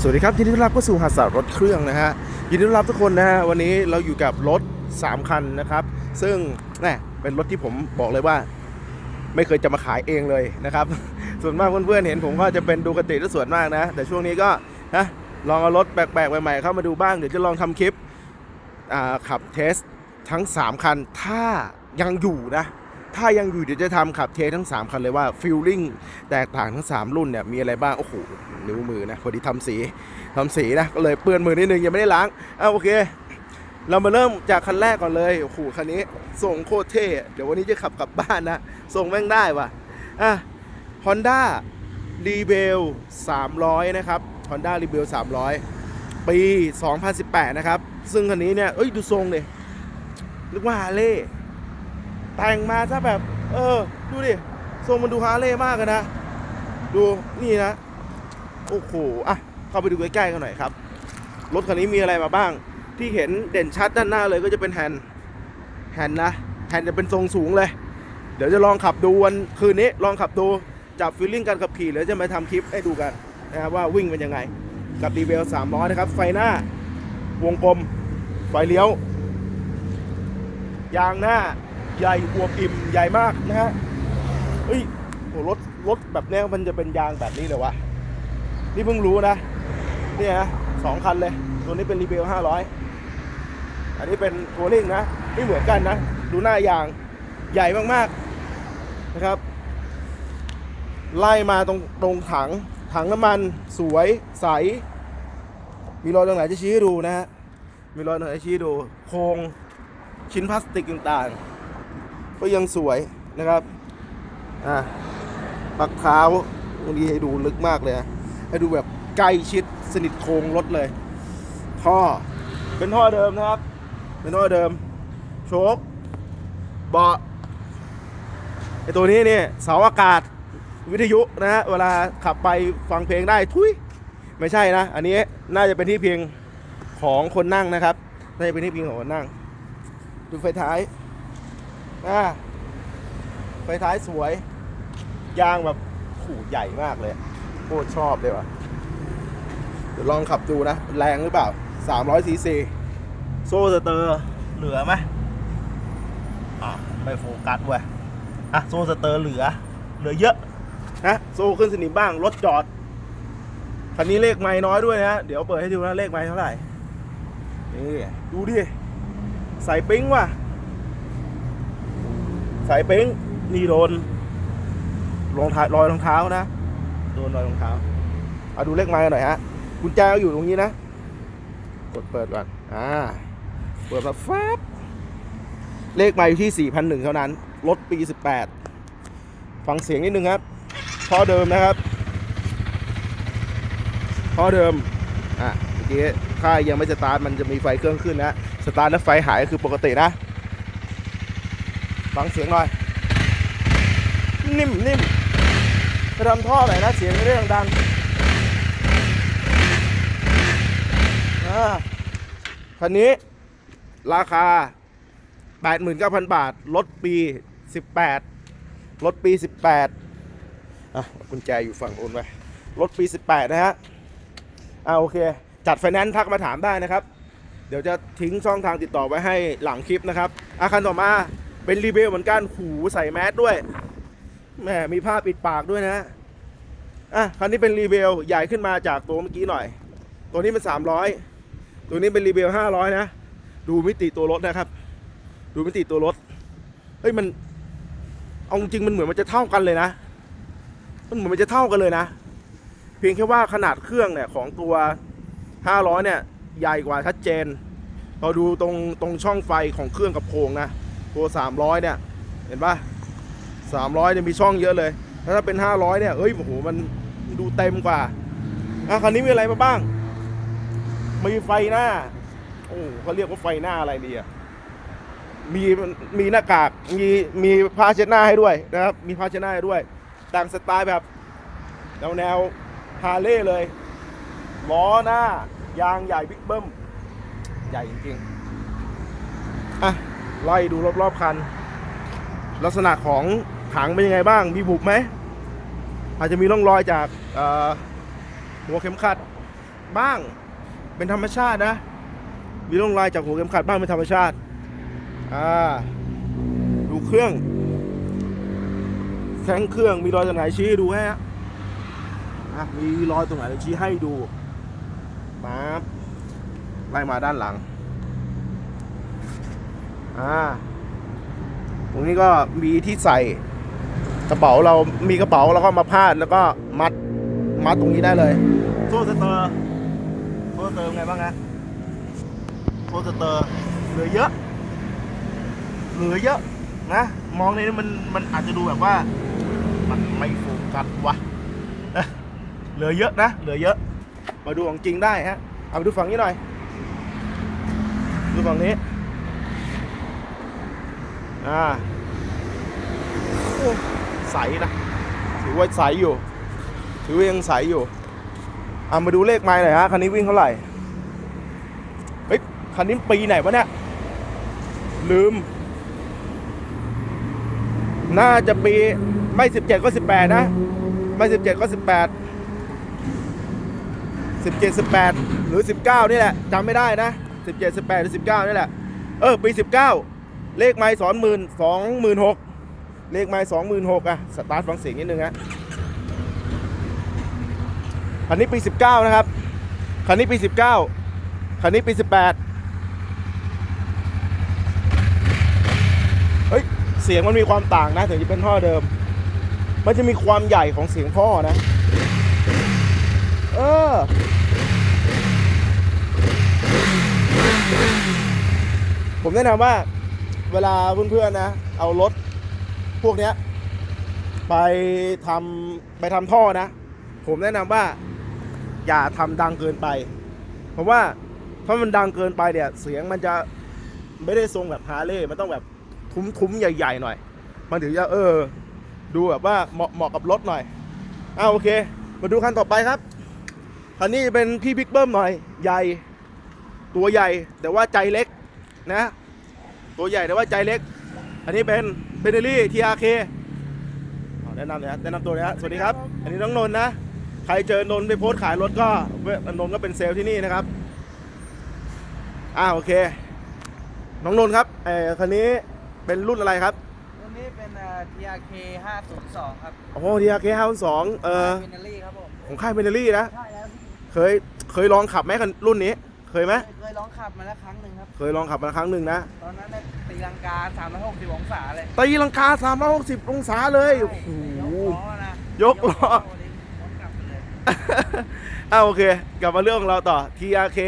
สวัสดีครับยินดีต้อนรับเข้าสู่หาสารถเครื่องนะฮะยินดีต้อนรับทุกคนนะฮะวันนี้เราอยู่กับรถ 3 คันนะครับ ซึ่งแน่เป็นรถที่ผมบอกเลยว่า ไม่เคยจะมาขายเองเลยนะครับ ส่วนมากเพื่อนๆเห็นผมก็จะเป็นดูกติที่ส่วนมากนะ แต่ช่วงนี้ก็นะลองเอารถแปลกๆใหม่ๆเข้ามาดูบ้างเดี๋ยวจะลองทำคลิปขับเทสทั้ง 3 คันถ้ายังอยู่นะ ถ้ายังอยู่เดี๋ยวจะทำขับเทสทั้ง 3 คันเลยว่าฟิลลิ่งแตกต่างทั้ง 3 รุ่นเนี่ยมีอะไรบ้าง โอ้โห นิ้วมือนะ พอดีทำสีทำสีนะ ก็เลยเปื้อนมือนิดนึง ยังไม่ได้ล้างอะโอเค เรามาเริ่มจากคันแรกก่อนเลยโอ้โหคันนี้ส่งโคตรเท่เดี๋ยววันนี้จะขับกลับบ้านนะส่งแม่งได้ว่ะอะ Honda r e b e l 300 นะครับ Honda r e b e l 300 ปี 2018 นะครับ ซึ่งคันนี้เนี่ย เอ้ย ดูทรงเลยนึกว่าฮาร์เลย แต่งมาซะแบบ เออ ดูดิ ทรงมันดูฮาร์เลย์มากเลยนะ ดูนี่นะ โอ้โห อะ เข้าไปดูใกล้ๆกันหน่อยครับ รถคันนี้มีอะไรมาบ้าง ที่เห็นเด่นชัดด้านหน้าเลยก็จะเป็นแฮนด์แฮนด์นะ แฮนด์จะเป็นทรงสูงเลย เดี๋ยวจะลองขับดูวันคืนนี้ ลองขับดู จับฟีลลิ่งการขับขี่แล้วจะมาทำคลิปให้ดูกันนะครับว่าวิ่งเป็นยังไง กับดีเวล300นะครับ ไฟหน้าวงกลมไฟเลี้ยว ยางหน้า ใหญ่อวบอิ่มใหญ่มากนะฮะเฮ้ยโหรถรถแบบนี้มันจะเป็นยางแบบนี้เลยวะนี่เพิ่งรู้นะนี่ยนะสองคันเลย ตัวนี้เป็นรีเบล500อันนี้เป็นทัวริงนะไม่เหมือนกันนะ ดูหน้ายางใหญ่มากๆนะครับ ไล่มาตรงตรงถังถังน้ำมันสวยใส มีรอยตรงไหนจะชี้ให้ดูนะฮะมีรอยตรงไหนชี้ให้ดู โครงชิ้นพลาสติกต่างๆ ก็ยังสวยนะครับอะปักเท้าตรงนี้ให้ดูลึกมากเลย ให้ดูแบบใกล้ชิดสนิทโครงรถเลย ท่อเป็นท่อเดิมนะครับ เป็นท่อเดิม โชคเบาะไอตัวนี้เนี่ยเสาอากาศวิทยุนะฮะเวลาขับไปฟังเพลงได้ทุยไม่ใช่นะ อันนี้น่าจะเป็นที่เพียงของคนนั่งนะครับ น่าจะเป็นที่เพียงของคนนั่ง ดูไฟท้าย อ่าไฟท้ายสวย ยางแบบขู่ใหญ่มากเลยโคตรชอบเลยว่ะเดี๋ยวลองขับดูนะ แรงหรือเปล่า 300ซีซีโซ่สเตอร์เหลือไหมอะไม่โฟกัสเว้ยอะโซ่สเตอร์เหลือ เหลือเยอะนะโซ่ขึ้นสนิมบ้างรถจอดคันนี้เลขไม่น้อยด้วยนะเดี๋ยวเปิดให้ดูนะเลขไม่เท่าไหร่นี่ดูดิใส่ปิ้งว่ะ ใส่ปิ้งนี่โดนรองเท้ารอยรองเท้านะ โดนรอยรองเท้าเอาดูเลขไม้หน่อยฮะกุญแจอยู่ตรงนี้นะ กดเปิดก่อนอ่าเปิดมาแฟบเลขไม้อยู่ที่4,001เท่านั้นรถปี18ฟังเสียงนิดนึงครับท่อเดิมนะครับท่อเดิมอะเมื่อกี้ถ้ายังไม่สตาร์ทมันจะมีไฟเครื่องขึ้นนะสตาร์ทแล้วไฟหายคือปกตินะ ฟังเสียงหน่อย นิ่มนิ่มไปทำท่อหน่อยนะเสียงไม่ได้ดังอ่าคันนี้ราคา 89,000 บาท รถปี 18 รถปี 18 อะกุญแจอยู่ฝั่งโน้นไปรถปี 18 นะฮะ อ่าโอเค จัดไฟแนนซ์ทักมาถามได้นะครับ เดี๋ยวจะทิ้งช่องทางติดต่อไว้ให้หลังคลิปนะครับ อาคันต่อมา เป็นรีเบลเหมือนกันหูใส่แมสด้วยแหมมีผ้าปิดปากด้วยนะอะคันนี้เป็นรีเบลใหญ่ขึ้นมาจากตัวเมื่อกี้หน่อย ตัวนี้เป็น 300 ตัวนี้เป็นรีเบล500 นะ ดูมิติตัวรถนะครับ ดูมิติตัวรถเฮ้ยมันเอาจริงมันเหมือนมันจะเท่ากันเลยนะ มันเหมือนมันจะเท่ากันเลยนะ เพียงแค่ว่าขนาดเครื่องเนี่ยของตัว 500 เนี่ยใหญ่กว่าชัดเจน เราดูตรงตรงช่องไฟของเครื่องกับโครงนะ ตัว 300 เนี่ย เห็นปะสามร้อยเนี่ยมีช่องเยอะเลย ถ้าเป็นห้าร้อยเนี่ยเอ้ยโอ้โหมันดูเต็มกว่าอะคันนี้มีอะไรมาบ้าง มีไฟหน้า โอ้เขาเรียกว่าไฟหน้าอะไรดีอะมีมีหน้ากากมีมีผ้าเช็ดหน้าให้ด้วยนะครับ มีผ้าเช็ดหน้าให้ด้วยต่างสไตล์แบบแนวแนวฮาร์เลย์เลย ล้อหน้า ยางใหญ่บิ๊กเบิ้ม ใหญ่จริงๆอะ ไล่ดูรอบๆคัน ลักษณะของถังเป็นยังไงบ้าง มีบุบไหม อาจจะมีร่องรอยจากหัวเข็มขัดบ้าง เป็นธรรมชาตินะ มีร่องรอยจากหัวเข็มขัดบ้างเป็นธรรมชาติ อ่า ดูเครื่องแข้งเครื่องมีรอยตรงไหนชี้ให้ดูให้ฮะอะมีรอยตรงไหนชี้ให้ดูปั๊บไล่มาด้านหลัง อ่าตรงนี้ก็มีที่ใส่กระเป๋าเรามีกระเป๋าแล้วก็มาพาดแล้วก็มัดมัดตรงนี้ได้เลยโซ่สเตอร์โซ่สเตอร์ไงบ้างฮะโซ่สเตอร์เหลือเยอะเหลือเยอะนะมองในนี้มันมันอาจจะดูแบบว่า มันไม่โฟกัสวะเอ๊ะเหลือเยอะนะเหลือเยอะ มาดูของจริงได้ฮะเอาไปดูฝั่งนี้หน่อย ดูฝั่งนี้ อ่าใสนะ ถือว่าใสอยู่ ถือว่ายังใสอยู่อ่ามาดูเลขไม้หน่อยฮะ คันนี้วิ่งเท่าไหร่ เฮ้ย คันนี้ปีไหนวะเนี่ย ลืม น่าจะปีไม่สิบเจ็ดก็สิบแปดนะ ไม่สิบเจ็ดก็สิบแปดสิบเจ็ดสิบแปดหรือสิบเก้านี่แหละจำไม่ได้นะสิบเจ็ดสิบแปดหรือสิบเก้านี่แหละ เออ ปีสิบเก้า เลขไม้สองหมื่นสองหมื่นหกเลขไม้สองหมื่นหกอะสตาร์ทฟังเสียงนิดนึงฮะคันนี้ปีสิบเก้านะครับคันนี้ปีสิบเก้าคันนี้ปีสิบแปดเฮ้ยเสียงมันมีความต่างนะถึงจะเป็นท่อเดิม มันจะมีความใหญ่ของเสียงท่อนะ เออผมแนะนำว่า เวลาเพื่อนๆนะ เอารถพวกเนี้ย ไปทำไปทำท่อนะ ผมแนะนำว่า อย่าทำดังเกินไป เพราะว่าถ้ามันดังเกินไปเนี่ย เสียงมันจะไม่ได้ทรงแบบฮาร์เลย์มันต้องแบบทุ้มๆ ใหญ่ๆหน่อย มันถึงจะเออ ดูแบบว่าเหมาะเหมาะกับรถหน่อยอ้าโอเค มาดูคันต่อไปครับคันนี้เป็นพี่บิ๊กเบิ้มหน่อย ใหญ่ ตัวใหญ่แต่ว่าใจเล็กนะ ตัวใหญ่แต่ว่าใจเล็ก อันนี้เป็นเบเนลี่ทีอาร์เคแนะนำเลยนะแนะนำตัวเลยนะสวัสดีครับ อันนี้น้องนนท์นะ ใครเจอนนท์ไปโพสต์ขายรถก็นนท์ก็เป็นเซลล์ที่นี่นะครับอ่าโอเค น้องนนท์ครับเออคันนี้เป็นรุ่นอะไรครับตัวนี้เป็นเอ่อ TRK 502ครับโอ้ทีอาร์เคห้าสองเออเบนเนอรี่ครับผมของค่ายเบเนลี่นะใช่แล้วพี่เคยเคยลองขับไหมคันรุ่นนี้ เคยไหมเคยลองขับมาแล้วครั้งหนึ่งครับ เคยลองขับมาครั้งหนึ่งนะ ตอนนั้นเนี่ยตีลังกา 360 องศาเลยตีลังกา 360 องศาเลยโอ้โห ยกล้อนะยกล้อ ยกกลับไปเลยอ่าโอเค กลับมาเรื่องของเราต่อ TRK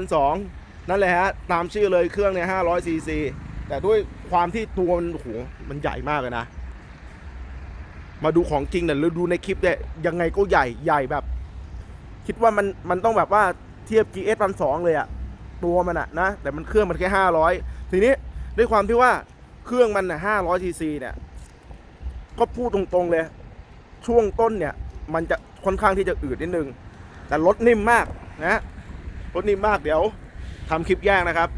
502 นั่นแหละฮะ ตามชื่อเลยเครื่องเนี่ย500 cc แต่ด้วยความที่ตัวมันโอ้โหมันใหญ่มากเลยนะ มาดูของจริงเนี่ยหรือดูในคลิปเนี่ยยังไงก็ใหญ่ใหญ่แบบ คิดว่ามันมันต้องแบบว่า เทียบ GS พันสองเลยอะตัวมันอะนะ แต่มันเครื่องมันแค่500ทีนี้ด้วยความที่ว่าเครื่องมันน่ะ500 cc เนี่ยก็พูดตรงๆเลย ช่วงต้นเนี่ย มันจะค่อนข้างที่จะอืดนิดนึง แต่รถนิ่มมากนะรถนิ่มมากเดี๋ยวทำคลิปแยกนะครับ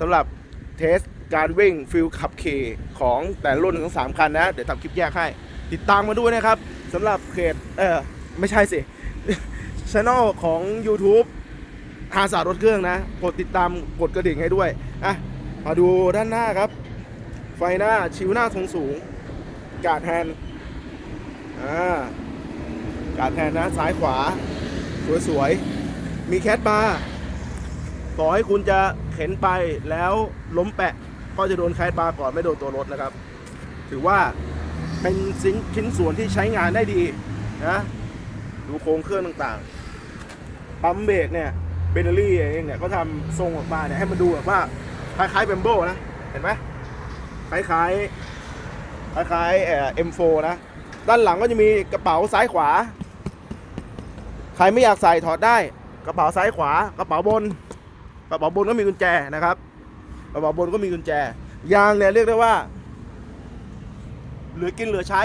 สำหรับเทสการวิ่งฟิลขับขี่ของแต่รุ่นทั้งสามคันนะ เดี๋ยวทำคลิปแยกให้ ติดตามมาด้วยนะครับสำหรับเพจเออไม่ใช่สิช anel ของ YouTube อาสารถเครื่องนะ กดติดตามกดกระดิ่งให้ด้วยอะมาดูด้านหน้าครับ ไฟหน้าชิวหน้าทรงสูง กาดแฮนอ่าการแทนนะซ้ายขวา สวยๆ มีแคทบาร์ต่อให้คุณจะเข็นไปแล้วล้มแปะ ก็จะโดนแคทบาร์ก่อนไม่โดนตัวรถนะครับ ถือว่าเป็นชิ้นชิ้นส่วนที่ใช้งานได้ดีนะ ดูโครงเครื่องต่างๆ ปั๊มเบรกเนี่ย เบนเนอรี่เองเนี่ยก็ทำทรงออกมาเนี่ยให้มันดูแบบว่าคล้ายๆเบมโบนะ เห็นไหมคล้ายๆ คล้ายๆเอ่อ M4 นะ ด้านหลังก็จะมีกระเป๋าซ้ายขวา ใครไม่อยากใส่ถอดได้ กระเป๋าซ้ายขวา กระเป๋าบน กระเป๋าบนก็มีกุญแจนะครับ กระเป๋าบนก็มีกุญแจ ยางเนี่ยเรียกได้ว่า เหลือกินเหลือใช้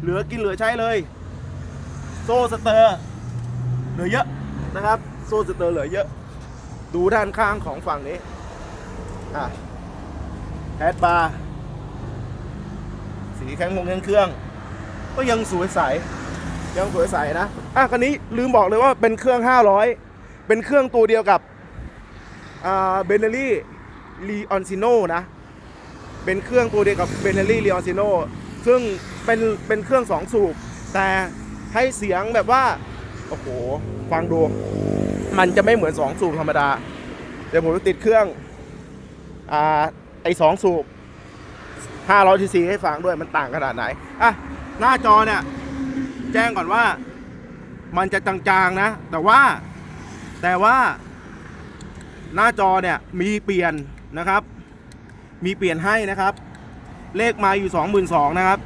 เหลือกินเหลือใช้เลย โซ่สเตอร์ เหลือเยอะนะครับ โซ่สเตอร์เหลือเยอะ ดูด้านข้างของฝั่งนี้อะแฮดบาร์สีแข็งคงแข็งเครื่อง ก็ยังสวยใส ยังสวยใสนะ อะคันนี้ลืมบอกเลยว่าเป็นเครื่อง 500 เป็นเครื่องตัวเดียวกับอ่าเบนเนลี่ลีออนซิโนนะ เป็นเครื่องตัวเดียวกับเบนเนลี่ลีออนซิโนซึ่งเป็นเป็นเครื่อง2สูบ แต่ให้เสียงแบบว่า โอ้โห ฟังดู มันจะไม่เหมือน2สูบธรรมดา เดี๋ยวผมจะติดเครื่องอ่าไอสองสูบ500ซีซีให้ฟังด้วยมันต่างขนาดไหนอะหน้าจอเนี่ย แจ้งก่อนว่า มันจะจางๆนะ แต่ว่าแต่ว่า หน้าจอเนี่ยมีเปลี่ยนนะครับ มีเปลี่ยนให้นะครับ เลขมาอยู่ 22,000นะครับ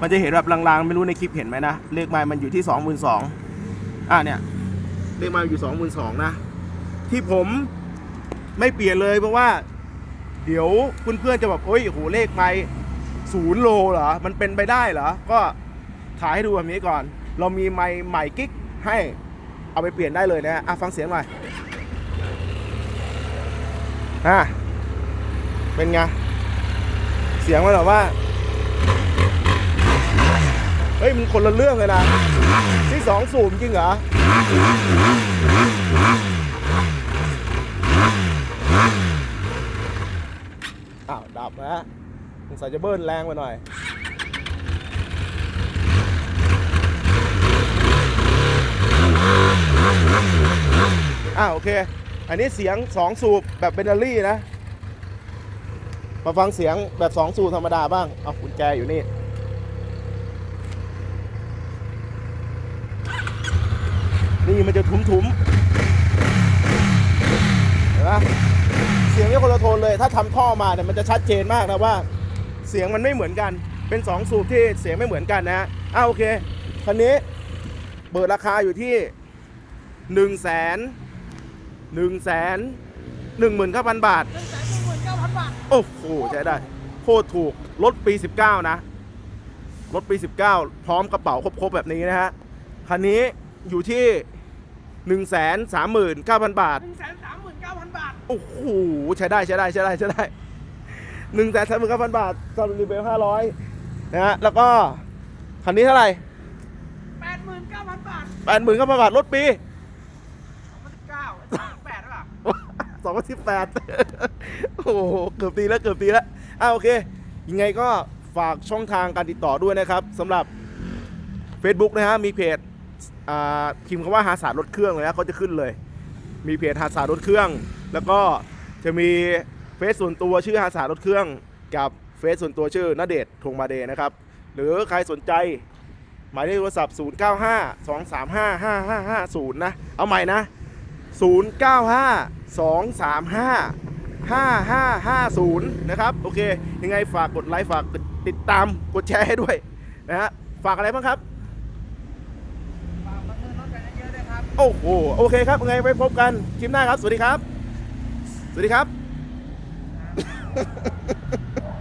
มันจะเห็นแบบลางๆ ไม่รู้ในคลิปเห็นไหมนะ เลขมามันอยู่ที่ 22,000อะเนี่ย เลขไมาอยู่22,000นสองนะ ที่ผมไม่เปลี่ยนเลยเพราะว่า เดี๋ยวเพื่อนๆจะแบบโอ้ยโหเลขไม่ศูนย์โลเหรอ มันเป็นไปได้เหรอ ก็ถ่ายให้ดูแบบนี้ก่อน เรามีไม้ใหม่กิ๊กให้เอาไปเปลี่ยนได้เลยนะฮะอะฟังเสียงหน่อยอะเป็นไง เสียงมันแบบว่า เฮ้ยมันคนละเรื่องเลยนะที่สองสูบจริงเหรออ้าวดับนะฮะสงสัยจะเบิ้ลแรงไปหน่อยอ่าโอเค อันนี้เสียง 2 สูบแบบเบนเนอรี่นะ มาฟังเสียงแบบ 2 สูบธรรมดาบ้าง เอากุญแจอยู่นี่ มันจะทุ้มๆเห็นปะเสียงนี่คนละโทนเลย ถ้าทำท่อมาเนี่ยมันจะชัดเจนมากนะว่า เสียงมันไม่เหมือนกัน เป็น 2 สูบที่เสียงไม่เหมือนกันนะฮะอ่าโอเคคันนี้เปิดราคาอยู่ที่1นึ่งแสนหนึ่งแสนหนึ่งหมื่นเก้าพันบาทหนึ่งแสนหนึ่งหมื่นเก้าพันบาท โอ้โหใช้ได้ โคตรถูก รถปี 19 นะ รถปี 19 พร้อมกระเป๋าครบๆแบบนี้นะฮะ คันนี้อยู่ที่ 1 3 9 0 0 0 บาท หนึ่งแสนสามหมื่นเก้าพันบาท โอ้โห ใช้ได้ใช้ได้ใช้ได้ใช้ได้หนึ่งแสนสามหมื่นเก้าพันบาทตอนรีเบลห้าร้อยนะฮะ แล้วก็ คันนี้เท่าไหร่แปดหมื่นเก้าพันบาทแปดหมื่นเก้าพันบาทรถปีสองพันเก้าแปดหรือเปล่าสองพันสิบแปดโอ้โห เกือบตีแล้วเกือบตีแล้วอ่าโอเค ยังไงก็ฝากช่องทางการติดต่อด้วยนะครับสำหรับ Facebook นะฮะ มีเพจอ่า พิมพ์คำว่าหาสารถเครื่องเลยนะเขาจะขึ้นเลย มีเพจหาสารถเครื่อง แล้วก็จะมีเฟซส่วนตัวชื่อหาสารถเครื่อง กับเฟซส่วนตัวชื่อณเดชน์ธงมาเดนะครับ หรือใครสนใจหมายเลขโทรศัพท์ 0 9 5 2 3 5 5 5 5 0 นะ เอาใหม่นะ 0 9 5 2 3 5 5 5 5 0 นะครับ โอเค ยังไงฝากกดไลค์ ฝากติดตาม กดแชร์ให้ด้วยนะฮะ ฝากอะไรบ้างครับ ฝากมาซื้อรถกันเยอะๆด้วยครับ โอ้โหโอเคครับยังไงไปพบกันคลิปหน้าครับ สวัสดีครับ สวัสดีครับ